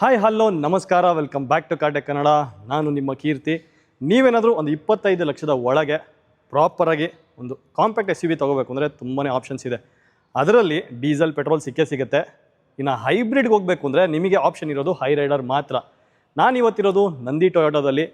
Hi hello ನಮಸ್ಕಾರ welcome back to Kaate Kannada. ನಾನು ನಿಮ್ಮ ಕೀರ್ತಿ. ನೀವೇನಾದರೂ ಒಂದು ಇಪ್ಪತ್ತೈದು ಲಕ್ಷದ ಒಳಗೆ ಪ್ರಾಪರಾಗಿ ಒಂದು ಕಾಂಪ್ಯಾಕ್ಟ್ ಎಸ್ ಯು ವಿ ತೊಗೋಬೇಕು ಅಂದರೆ ತುಂಬಾ ಆಪ್ಷನ್ಸ್ ಇದೆ. ಅದರಲ್ಲಿ ಡೀಸೆಲ್ ಪೆಟ್ರೋಲ್ ಸಿಕ್ಕೇ ಸಿಗುತ್ತೆ. ಇನ್ನು ಹೈಬ್ರಿಡ್ಗೆ ಹೋಗಬೇಕು ಅಂದರೆ ನಿಮಗೆ ಆಪ್ಷನ್ ಇರೋದು ಹೈ ರೈಡರ್ ಮಾತ್ರ. ನಾನು ಇವತ್ತಿರೋದು ನಂದಿ ಟೊಯೋಟೋದಲ್ಲಿ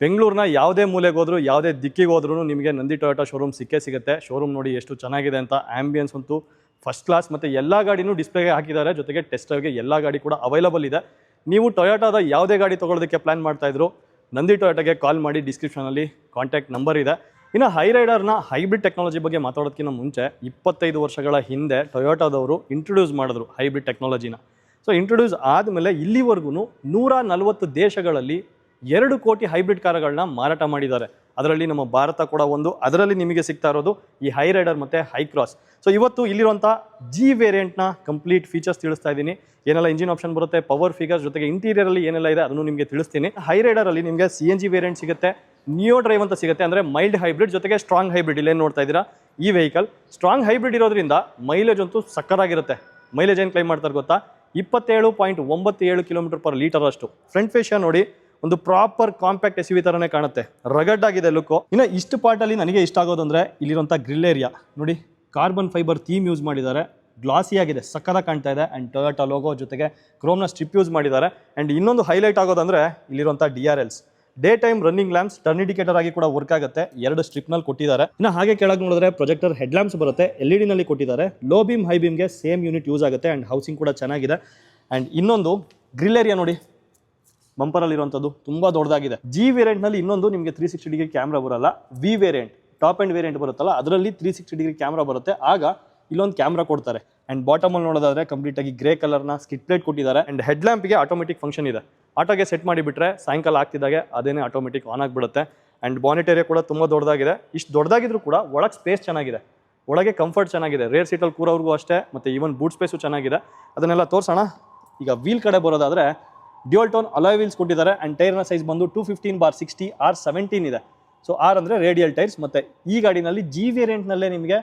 ಬೆಂಗಳೂರಿನ ಯಾವುದೇ ಮೂಲೆಗೆ ಹೋದರೂ, ಯಾವುದೇ ದಿಕ್ಕಿಗೆ ಹೋದ್ರೂ ನಿಮಗೆ ನಂದಿ ಟೊಯೋಟಾ ಶೋರೂಮ್ ಸಿಕ್ಕೇ ಸಿಗುತ್ತೆ. ಶೋರೂಮ್ ನೋಡಿ ಎಷ್ಟು ಚೆನ್ನಾಗಿದೆ ಅಂತ ಆ್ಯಂಬಿಯನ್ಸ್ ಅಂತೂ ಫಸ್ಟ್ ಕ್ಲಾಸ್ ಮತ್ತು ಎಲ್ಲ ಗಾಡಿನೂ ಡಿಸ್ಪ್ಲೇಗೆ ಹಾಕಿದ್ದಾರೆ. ಜೊತೆಗೆ ಟೆಸ್ಟರ್ಗೆ ಎಲ್ಲ ಗಾಡಿ ಕೂಡ ಅವೈಲಬಲ್ ಇದೆ. ನೀವು ಟೊಯೋಟಾದ ಯಾವುದೇ ಗಾಡಿ ತೊಗೊಳೋದಕ್ಕೆ ಪ್ಲ್ಯಾನ್ ಮಾಡ್ತಾ ಇದ್ರು ನಂದಿ ಟೊಯೋಟಾಗೆ ಕಾಲ್ ಮಾಡಿ ಡಿಸ್ಕ್ರಿಪ್ಷನಲ್ಲಿ ಕಾಂಟ್ಯಾಕ್ಟ್ ನಂಬರ್ ಇದೆ. ಇನ್ನು ಹೈ ರೈಡರ್ನ ಹೈಬ್ರಿಡ್ ಟೆಕ್ನಾಲಜಿ ಬಗ್ಗೆ ಮಾತಾಡೋದಕ್ಕಿಂತ ಮುಂಚೆ ಇಪ್ಪತ್ತೈದು ವರ್ಷಗಳ ಹಿಂದೆ ಟೊಯೋಟಾದವರು ಇಂಟ್ರೊಡ್ಯೂಸ್ ಮಾಡಿದ್ರು ಹೈಬ್ರಿಡ್ ಟೆಕ್ನಾಲಜಿನ ಸೊ ಇಂಟ್ರೊಡ್ಯೂಸ್ ಆದಮೇಲೆ ಇಲ್ಲಿವರೆಗೂ ನೂರ ನಲವತ್ತು ದೇಶಗಳಲ್ಲಿ ಎರಡು ಕೋಟಿ ಹೈಬ್ರಿಡ್ ಕಾರ್ಗಳನ್ನ ಮಾರಾಟ ಮಾಡಿದ್ದಾರೆ. ಅದರಲ್ಲಿ ನಮ್ಮ ಭಾರತ ಕೂಡ ಒಂದು. ಅದರಲ್ಲಿ ನಿಮಗೆ ಸಿಗ್ತಾ ಇರೋದು ಈ ಹೈ ರೈಡರ್ ಮತ್ತು ಹೈ ಕ್ರಾಸ್. ಸೊ ಇವತ್ತು ಇಲ್ಲಿರುವಂಥ ಜಿ ವೇರಿಯಂಟ್ನ ಕಂಪ್ಲೀಟ್ ಫೀಚರ್ಸ್ ತಿಳಿಸ್ತಾ ಇದ್ದೀನಿ. ಏನೆಲ್ಲ ಇಂಜಿನ್ ಆಪ್ಷನ್ ಬರುತ್ತೆ ಪವರ್ ಫಿಗರ್ಸ್ ಜೊತೆಗೆ ಇಂಟೀರಿಯರಲ್ಲಿ ಏನೆಲ್ಲ ಇದೆ ಅದನ್ನು ನಿಮಗೆ ತಿಳಿಸ್ತೀನಿ. ಹೈ ರೈಡರಲ್ಲಿ ನಿಮಗೆ ಸಿ ಎನ್ ಜಿ ವೇರಿಯಂಟ್ ಸಿಗುತ್ತೆ ನಿಯೋ ಡ್ರೈವ್ ಅಂತ ಸಿಗುತ್ತೆ, ಅಂದರೆ ಮೈಲ್ಡ್ ಹೈಬ್ರಿಡ್ ಜೊತೆಗೆ ಸ್ಟ್ರಾಂಗ್ ಹೈಬ್ರಿಡ್ ಇಲ್ಲೇನು ನೋಡ್ತಾ ಇದ್ದೀರಾ? ಈ ವೆಹಿಕಲ್ ಸ್ಟ್ರಾಂಗ್ ಹೈಬ್ರಿಡ್ ಇರೋದ್ರಿಂದ ಮೈಲೇಜ್ ಅಂತೂ ಸಕ್ಕತ್ತಾಗಿರುತ್ತೆ. ಮೈಲೇಜ್ ಏನು ಕ್ಲೈಮ್ ಮಾಡ್ತಾರೆ ಗೊತ್ತಾ? ಇಪ್ಪತ್ತೇಳು ಪಾಯಿಂಟ್ ಒಂಬತ್ತು ಏಳು ಕಿಲೋಮೀಟರ್ ಪರ್ ಲೀಟರ್ ಅಷ್ಟು ಫ್ರಂಟ್ ಫೇಷಿಯಾ ನೋಡಿ ಒಂದು ಪ್ರಾಪರ್ ಕಾಂಪ್ಯಾಕ್ಟ್ ಎಸ್ ವಿ ಥರನೇ ಕಾಣುತ್ತೆ. ರಗಡ್ ಆಗಿದೆ ಲುಕ್ಕು ಇನ್ನು ಇಷ್ಟು ಪಾರ್ಟಲ್ಲಿ ನನಗೆ ಇಷ್ಟ ಆಗೋದು ಅಂದರೆ ಇಲ್ಲಿರುವಂಥ ಗ್ರಿಲ್ ಏರಿಯಾ ನೋಡಿ ಕಾರ್ಬನ್ ಫೈಬರ್ ಥೀಮ್ ಯೂಸ್ ಮಾಡಿದ್ದಾರೆ. ಗ್ಲಾಸಿ ಆಗಿದೆ ಸಕ್ಕದ ಕಾಣ್ತಾ ಇದೆ. ಆ್ಯಂಡ್ ಟೊಯೋಟಾ ಲೋಗೋ ಜೊತೆಗೆ ಕ್ರೋಮ್ನ ಸ್ಟ್ರಿಪ್ ಯೂಸ್ ಮಾಡಿದ್ದಾರೆ. ಆ್ಯಂಡ್ ಇನ್ನೊಂದು ಹೈಲೈಟ್ ಆಗೋದಂದರೆ ಇಲ್ಲಿರುವಂಥ D R Ls day time running lamps turn indicator ಆಗಿ ಕೂಡ ವರ್ಕ್ ಆಗುತ್ತೆ. ಎರಡು ಸ್ಟ್ರಿಪ್ನಲ್ಲಿ ಕೊಟ್ಟಿದ್ದಾರೆ. ಇನ್ನು ಹಾಗೆ ಕೆಳಗೆ ನೋಡಿದ್ರೆ ಪ್ರೊಜೆಕ್ಟರ್ ಹೆಡ್ ಲ್ಯಾಂಪ್ಸ್ ಬರುತ್ತೆ ಎಲ್ ಇ ಡಿನಲ್ಲಿ ಕೊಟ್ಟಿದ್ದಾರೆ. ಲೋ ಬೀಮ್ ಹೈ ಬೀಮ್ಗೆ ಸೇಮ್ ಯೂನಿಟ್ ಯೂಸ್ ಆಗುತ್ತೆ. ಆ್ಯಂಡ್ ಹೌಸಿಂಗ್ ಕೂಡ ಚೆನ್ನಾಗಿದೆ. ಆ್ಯಂಡ್ ಇನ್ನೊಂದು ಗ್ರಿಲ್ ಏರಿಯಾ ನೋಡಿ. ಬಂಪರಲ್ಲಿ ಇರುವಂತದ್ದು ತುಂಬ ದೊಡ್ಡದಾಗಿದೆ. ಜಿ ವೇರಿಯಂಟ್ನಲ್ಲಿ ಇನ್ನೊಂದು ನಿಮಗೆ ತ್ರೀ ಸಿಕ್ಸ್ಟಿ ಡಿಗ್ರಿ ಕ್ಯಾಮ್ರಾ ಬರಲ್ಲ. V variant top end variant ಬರುತ್ತಲ್ಲ, ಅದರಲ್ಲಿ ತ್ರೀ ಸಿಕ್ಸ್ಟಿ ಡಿಗ್ರಿ ಕ್ಯಾಮ್ರಾ ಬರುತ್ತೆ. ಆಗ ಇಲ್ಲೊಂದು ಕ್ಯಾಮ್ರಾ ಕೊಡ್ತಾರೆ. ಆ್ಯಂಡ್ ಬಾಟಮಲ್ಲಿ ನೋಡೋದಾದ್ರೆ ಕಂಪ್ಲೀಟ್ ಆಗಿ ಗ್ರೇ ಕಲರ್ನ ಸ್ಕಿಟ್ ಪ್ಲೇಟ್ ಕೊಟ್ಟಿದ್ದಾರೆ. ಆ್ಯಂಡ್ ಹೆಡ್ ಲ್ಯಾಂಪ್ಗೆ ಆಟೋಮೆಟಿಕ್ ಫಂಕ್ಷನ್ ಇದೆ. ಆಟೋಗೆ ಸೆಟ್ ಮಾಡಿಬಿಟ್ರೆ ಸಾಯಂಕಾಲ ಆಗ್ತಿದ್ದಾಗೆ ಅದೇನೇ ಆಟೋಮೆಟಿಕ್ ಆನ್ ಆಗಿಬಿಡುತ್ತೆ. ಆ್ಯಂಡ್ ಬಾನೆಟ್ ಏರಿಯಾ ಕೂಡ ತುಂಬ ದೊಡ್ಡದಾಗಿದೆ. ಇಷ್ಟು ದೊಡ್ಡದಾಗಿದ್ರು ಕೂಡ ಒಳಗೆ ಸ್ಪೇಸ್ ಚೆನ್ನಾಗಿದೆ. ಒಳಗೆ ಕಂಫರ್ಟ್ ಚೆನ್ನಾಗಿದೆ. ರೇರ್ ಸೀಟಲ್ಲಿ ಕೂರೋರ್ಗೂ ಅಷ್ಟೇ, ಮತ್ತು ಈವನ್ ಬೂಟ್ ಸ್ಪೇಸು ಚೆನ್ನಾಗಿದೆ. ಅದನ್ನೆಲ್ಲ ತೋರಿಸೋಣ. ಈಗ ವೀಲ್ ಕಡೆ ಬರೋದಾದರೆ ಡ್ಯೂಯಲ್ ಟೋನ್ ಅಲಾಯ್ ವೀಲ್ಸ್ ಕೊಟ್ಟಿದ್ದಾರೆ ಆ್ಯಂಡ್ ಟೈರ್ನ ಸೈಜ್ ಬಂದು two fifteen bar sixty R seventeen ಇದೆ. ಸೊ ಆರ್ ಅಂದರೆ ರೇಡಿಯಲ್ ಟೈರ್ಸ್ ಮತ್ತು ಈ ಗಾಡಿನಲ್ಲಿ ಜಿ ವೇರಿಯಂಟ್ನಲ್ಲೇ ನಿಮಗೆ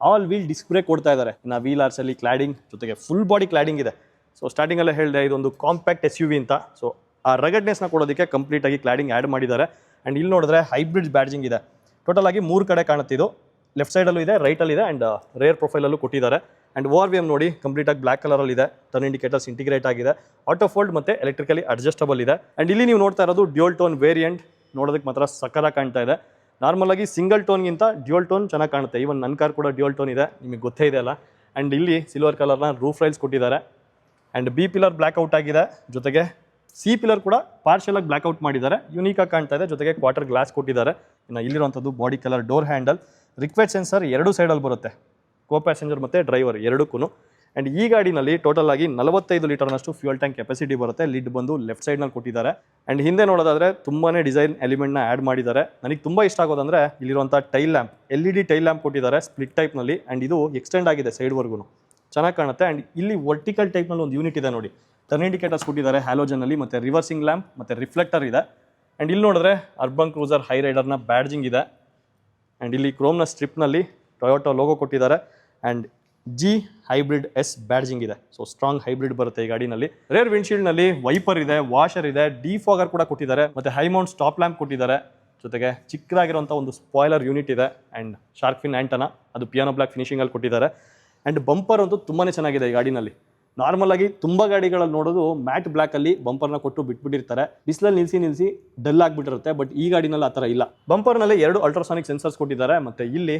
ಆಲ್ ವೀಲ್ ಡಿಸ್ಕ್ ಬ್ರೇಕ್ ಕೊಡ್ತಾ ಇದ್ದಾರೆ. ಇನ್ನು ವೀಲ್ ಆರ್ಸಲ್ಲಿ ಕ್ಲಾಡಿಂಗ್ ಜೊತೆಗೆ ಫುಲ್ ಬಾಡಿ ಕ್ಲಾಡಿಂಗ್ ಇದೆ. ಸೊ ಸ್ಟಾರ್ಟಿಂಗಲ್ಲೇ ಹೇಳಿದೆ ಇದೊಂದು ಕಾಂಪ್ಯಾಕ್ಟ್ ಎಸ್ ಯು ವಿ ಅಂತ. ಸೊ ಆ ರಗಡ್ನೆಸ್ನ ಕೊಡೋದಕ್ಕೆ ಕಂಪ್ಲೀಟಾಗಿ ಕ್ಲಾಡಿಂಗ್ ಆ್ಯಡ್ ಮಾಡಿದ್ದಾರೆ. ಆ್ಯಂಡ್ ಇಲ್ಲಿ ನೋಡಿದ್ರೆ ಹೈಬ್ರಿಡ್ ಬ್ಯಾಡ್ಜಿಂಗ್ ಇದೆ. ಟೋಟಲ್ ಆಗಿ ಮೂರು ಕಡೆ ಕಾಣುತ್ತಿದ್ದು ಲೆಫ್ಟ್ ಸೈಡಲ್ಲೂ ಇದೆ ರೈಟಲ್ಲಿ ಇದೆ ಆ್ಯಂಡ್ ರೇರ್ ಪ್ರೊಫೈಲಲ್ಲೂ ಕೊಟ್ಟಿದ್ದಾರೆ. ಆ್ಯಂಡ್ ಓವರ್ ವಿ ಎಂ ನೋಡಿ ಕಂಪ್ಲೀಟಾಗಿ ಬ್ಲ್ಯಾಕ್ ಕಲರಲ್ಲಿ ಇದೆ. ಟರ್ನ್ ಇಂಡಿಕೇಟರ್ಸ್ ಇಂಟಿಗ್ರೇಟ್ ಆಗಿದೆ. ಆಟೋ ಫೋಲ್ಡ್ ಮತ್ತು ಎಲೆಕ್ಟ್ರಿಕಲಿ ಅಡ್ಜಸ್ಟಬಲ್ ಇದೆ. ಆ್ಯಂಡ್ ಇಲ್ಲಿ ನೀವು ನೋಡ್ತಾ ಇರೋದು ಡ್ಯೂಲ್ ಟೋನ್ ವೇರಿಯಂಟ್ ನೋಡೋದಕ್ಕೆ ಮಾತ್ರ ಸಕ್ಕರ ಕಾಣ್ತಾ ಇದೆ. ನಾರ್ಮಲಾಗಿ ಸಿಂಗಲ್ ಟೋನ್ಗಿಂತ ಡ್ಯೂಲ್ ಟೋನ್ ಚೆನ್ನಾಗಿ ಕಾಣುತ್ತೆ. ಈವನ್ ನನ್ನ ಕಾರ್ ಕೂಡ ಡ್ಯೂಲ್ ಟೋನ್ ಇದೆ. ನಿಮಗೆ ಗೊತ್ತೇ ಇದೆ ಅಲ್ಲ. ಆ್ಯಂಡ್ ಇಲ್ಲಿ ಸಿಲ್ವರ್ ಕಲರ್ನ ರೂಫ್ ರೈಲ್ಸ್ ಕೊಟ್ಟಿದ್ದಾರೆ. And B pillar black out ಆಗಿದೆ. ಜೊತೆಗೆ ಸಿ ಪಿಲರ್ ಕೂಡ ಪಾರ್ಷಲ್ ಆಗಿ ಬ್ಲ್ಯಾಕ್ ಔಟ್ ಮಾಡಿದ್ದಾರೆ. ಯುನೀಕ್ ಆಗಿ ಕಾಣ್ತಾ ಇದೆ. ಜೊತೆಗೆ ಕ್ವಾರ್ಟರ್ ಗ್ಲಾಸ್ ಕೊಟ್ಟಿದ್ದಾರೆ. ಇನ್ನು ಇಲ್ಲಿರುವಂಥದ್ದು body colour door handle request sensor ಎರಡು ಸೈಡಲ್ಲಿ ಬರುತ್ತೆ. ಕೋ ಪ್ಯಾಸೆಂಜರ್ ಮತ್ತು ಡ್ರೈವರ್ ಎರಡಕ್ಕೂ ಆ್ಯಂಡ್ ಈ ಗಾಡಿನಲ್ಲಿ ಟೋಟಲ್ ಆಗಿ ನಲವತ್ತೈದು ಲೀಟರ್ನಷ್ಟು ಫ್ಯೂಯಲ್ ಟ್ಯಾಂಕ್ ಕೆಪಾಸಿಟಿ ಬರುತ್ತೆ. ಲಿಡ್ ಬಂದು ಲೆಫ್ಟ್ ಸೈಡ್ನಲ್ಲಿ ಕೊಟ್ಟಿದ್ದಾರೆ. ಆ್ಯಂಡ್ ಹಿಂದೆ ನೋಡೋದಾದ್ರೆ ತುಂಬಾ ಡಿಸೈನ್ ಎಲಿಮೆಂಟ್ನ ಆ್ಯಡ್ ಮಾಡಿದ್ದಾರೆ. ನನಗೆ ತುಂಬ ಇಷ್ಟ ಆಗೋದಂದ್ರೆ ಇಲ್ಲಿರುವಂಥ tail lamp L E D tail lamp ಕೊಟ್ಟಿದ್ದಾರೆ ಸ್ಪ್ಲಿಟ್ ಟೈಪ್ನಲ್ಲಿ ಆ್ಯಂಡ್ ಇದು ಎಕ್ಸ್ಟೆಂಡ್ ಆಗಿದೆ ಸೈಡ್ವರೆಗೂ ಚೆನ್ನಾಗಿ ಕಾಣುತ್ತೆ. ಆ್ಯಂಡ್ ಇಲ್ಲಿ ವರ್ಟಿಕಲ್ ಟೈಪ್ನಲ್ಲಿ ಒಂದು ಯೂನಿಟ್ ಇದೆ ನೋಡಿ. ಟರ್ನ್ ಇಂಡಿಕೇಟರ್ಸ್ ಕೊಟ್ಟಿದ್ದಾರೆ ಹ್ಯಾಲೋಜನಲ್ಲಿ ಮತ್ತು ರಿವರ್ಸಿಂಗ್ ಲ್ಯಾಂಪ್ ಮತ್ತು ರಿಫ್ಲೆಕ್ಟರ್ ಇದೆ. ಆ್ಯಂಡ್ ಇಲ್ಲಿ ನೋಡಿದ್ರೆ ಅರ್ಬನ್ ಕ್ರೂಸರ್ ಹೈ ರೈಡರ್ನ ಬ್ಯಾಡ್ಜಿಂಗ್ ಇದೆ. ಆ್ಯಂಡ್ ಇಲ್ಲಿ ಕ್ರೋಮ್ನ ಸ್ಟ್ರಿಪ್ನಲ್ಲಿ ಟೊಯೋಟೋ ಲೋಗೋ ಕೊಟ್ಟಿದ್ದಾರೆ. And G hybrid S badging ಇದೆ. ಸೊ ಸ್ಟ್ರಾಂಗ್ ಹೈಬ್ರಿಡ್ ಬರುತ್ತೆ ಈ ಗಾಡಿನಲ್ಲಿ. ರೇರ್ ವಿಂಡ್ಶೀಲ್ಡ್ನಲ್ಲಿ ವೈಪರ್ ಇದೆ ವಾಷರ್ ಇದೆ ಡಿಫಾಗರ್ ಕೂಡ ಕೊಟ್ಟಿದ್ದಾರೆ, ಮತ್ತು ಹೈಮೌಂಟ್ ಸ್ಟಾಪ್ ಲ್ಯಾಂಪ್ ಕೊಟ್ಟಿದ್ದಾರೆ. ಜೊತೆಗೆ ಚಿಕ್ಕದಾಗಿರುವಂಥ ಒಂದು ಸ್ಪಾಯ್ಲರ್ ಯೂನಿಟ್ ಇದೆ ಆ್ಯಂಡ್ ಶಾರ್ಕ್ ಫಿನ್ ಆ್ಯಂಟನ ಅದು ಪಿಯಾನೋ ಬ್ಲ್ಯಾಕ್ ಫಿನಿಶಿಂಗಲ್ಲಿ ಕೊಟ್ಟಿದ್ದಾರೆ. ಆ್ಯಂಡ್ ಬಂಪರ್ ಅಂತೂ ತುಂಬಾ ಚೆನ್ನಾಗಿದೆ ಈ ಗಾಡಿನಲ್ಲಿ. ನಾರ್ಮಲ್ ಆಗಿ ತುಂಬ ಗಾಡಿಗಳಲ್ಲಿ ನೋಡೋದು ಮ್ಯಾಟ್ ಬ್ಲ್ಯಾಕಲ್ಲಿ ಬಂಪರ್ನ ಕೊಟ್ಟು ಬಿಟ್ಬಿಟ್ಟಿರ್ತಾರೆ. ಬಿಸಿಲಲ್ಲಿ ನಿಲ್ಲಿಸಿ ನಿಲ್ಲಿಸಿ ಡಲ್ ಆಗಿಬಿಟ್ಟಿರುತ್ತೆ ಬಟ್ ಈ ಗಾಡಿನಲ್ಲಿ ಆ ಥರ ಇಲ್ಲ. ಬಂಪರ್ನಲ್ಲಿ ಎರಡು ಅಲ್ಟ್ರಾಸಾನಿಕ್ ಸೆನ್ಸರ್ಸ್ ಕೊಟ್ಟಿದ್ದಾರೆ, ಮತ್ತು ಇಲ್ಲಿ